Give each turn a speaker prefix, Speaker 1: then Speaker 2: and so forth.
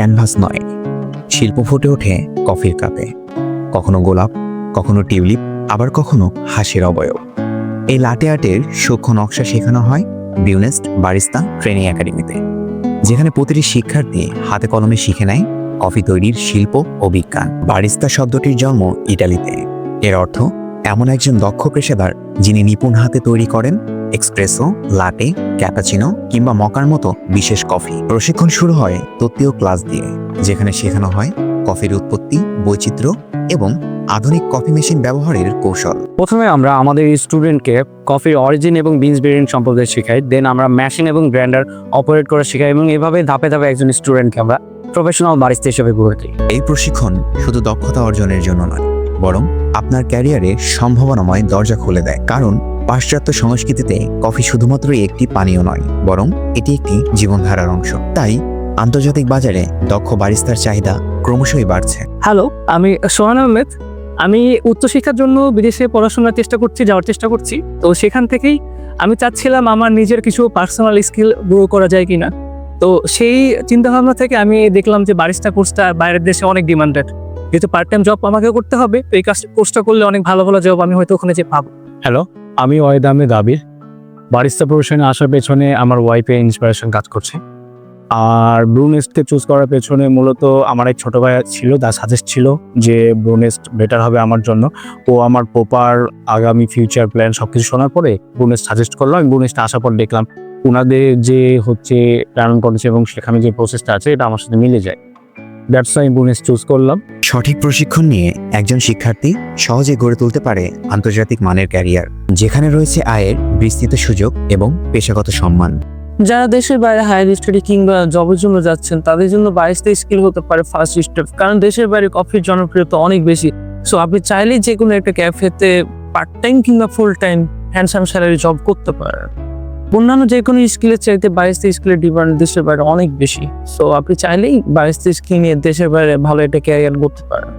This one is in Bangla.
Speaker 1: ক্যানভাস নয়। শিল্প ফুটে ওঠে কফির কাপে। কখনো গোলাপ, কখনো টিউলিপ, আবার কখনো হাসির অবয়ব। এই লাটে আর্টের সূক্ষ্ম নকশা শেখানো হয় বিউনেস্ট বারিস্তা ট্রেনিং একাডেমিতে, যেখানে প্রতিটি শিক্ষার্থী হাতে কলমে শিখে নেয় কফি তৈরির শিল্প ও বিজ্ঞান। বারিস্তা শব্দটির জন্ম ইটালিতে। এর অর্থ, এমন একজন দক্ষ পেশাদার যিনি নিপুণ হাতে তৈরি করেন এক্সপ্রেসো লাটে ক্যাপাচিনো কিংবা মকার মতো বিশেষ কফি। প্রশিক্ষণ শুরু হয় তত্ত্বীয় ক্লাস দিয়ে যেখানে শেখানো হয় কফির উৎপত্তি বৈচিত্র্য এবং আধুনিক কফি মেশিন ব্যবহারের কৌশল।
Speaker 2: প্রথমে আমরা আমাদের স্টুডেন্টকে কফির অরিজিন এবং বিনস ভেরিয়েন্ট সম্পর্কে শেখাই দেন আমরা মেশিন এবং গ্রাইন্ডার অপারেট করা শেখাই এবং এভাবে ধাপে ধাপে একজন স্টুডেন্টকে আমরা প্রফেশনাল বারিস্তা হিসেবে গড়ে তুলি।
Speaker 1: এই প্রশিক্ষণ শুধু দক্ষতা অর্জনের জন্য নয় বরং আপনার ক্যারিয়ারে সম্ভাবনাময় দরজা খুলে দেয়। কারণ পাশ্চাত্য সংস্কৃতিতে কফি শুধুমাত্রই একটি পানীয় নয় বরং এটি একটি জীবনধারার অংশ। তাই আন্তর্জাতিক বাজারে দক্ষ বারিস্তার চাহিদা ক্রমশই বাড়ছে।
Speaker 3: হ্যালো আমি সোহান আহমেদ। আমি উচ্চশিক্ষার জন্য বিদেশে পড়াশোনার চেষ্টা করছি যাওয়ার চেষ্টা করছি। তো সেখান থেকেই আমি চাচ্ছিলাম আমার নিজের কিছু পার্সোনাল স্কিল গ্রো করা যায় কিনা। তো সেই চিন্তাভাবনা থেকে আমি দেখলাম যে বারিস্তা কোর্সটা বাইরের দেশে অনেক ডিমান্ডেড যেহেতু পার্ট টাইম জব আমাকে করতে হবে তো এই কাজ কোর্সটা করলে অনেক ভালো ভালো জব আমি হয়তো ওখানে যে পাবো।
Speaker 2: হ্যালো আমি ওয়েদ আহমেদ আবির বারিস্তা প্রফেশনে আসার পেছনে আমার ওয়াইফে ইন্সপিরেশন কাজ করছে। আর ব্রুনেস্টকে চুজ করার পেছনে মূলত আমার এক ছোট ভাই ছিল, তার সাজেস্ট ছিল যে ব্রুনেস্ট বেটার হবে আমার জন্য। ও আমার প্রপার আগামী ফিউচার প্ল্যান সব কিছু শোনার পরে ব্রুনেস্ট সাজেস্ট করল। আমি ব্রুনেস্টে আসার পর দেখলাম ওনাদের যে হচ্ছে প্ল্যান করেছে এবং সেখানে যে প্রসেসটা আছে, এটা আমার সাথে মিলে যায়। দ্যাটস আমি ব্রুনেস্ট চুজ করলাম।
Speaker 1: সঠিক প্রশিক্ষণ নিয়ে একজন শিক্ষার্থী সহজে গড়ে তুলতে পারে আন্তর্জাতিক মানের ক্যারিয়ার যেখানে রয়েছে আয়ের বিস্তৃত সুযোগ এবং পেশাগত সম্মান।
Speaker 3: যারা দেশের বাইরে হায়ার স্টাডি কিংবা জবের জন্য যাচ্ছেন তাদের জন্য বারিস্তা স্কিল হতে পারে ফার্স্ট স্টেপ কারণ দেশের বাইরে কফির জনপ্রিয়তা অনেক বেশি। সো আপনি চাইলেই যে কোনো একটা ক্যাফেতে পার্ট টাইম কিংবা full time handsome salary job করতে পারেন। অন্যান্য যে কোনো স্কিলের চাইতে বারিস্তা স্কিলের ডিমান্ড দেশের বাইরে অনেক বেশি। সো আপনি চাইলেই বারিস্তা স্কিল নিয়ে দেশের বাইরে ভালো একটা ক্যারিয়ার করতে পারেন।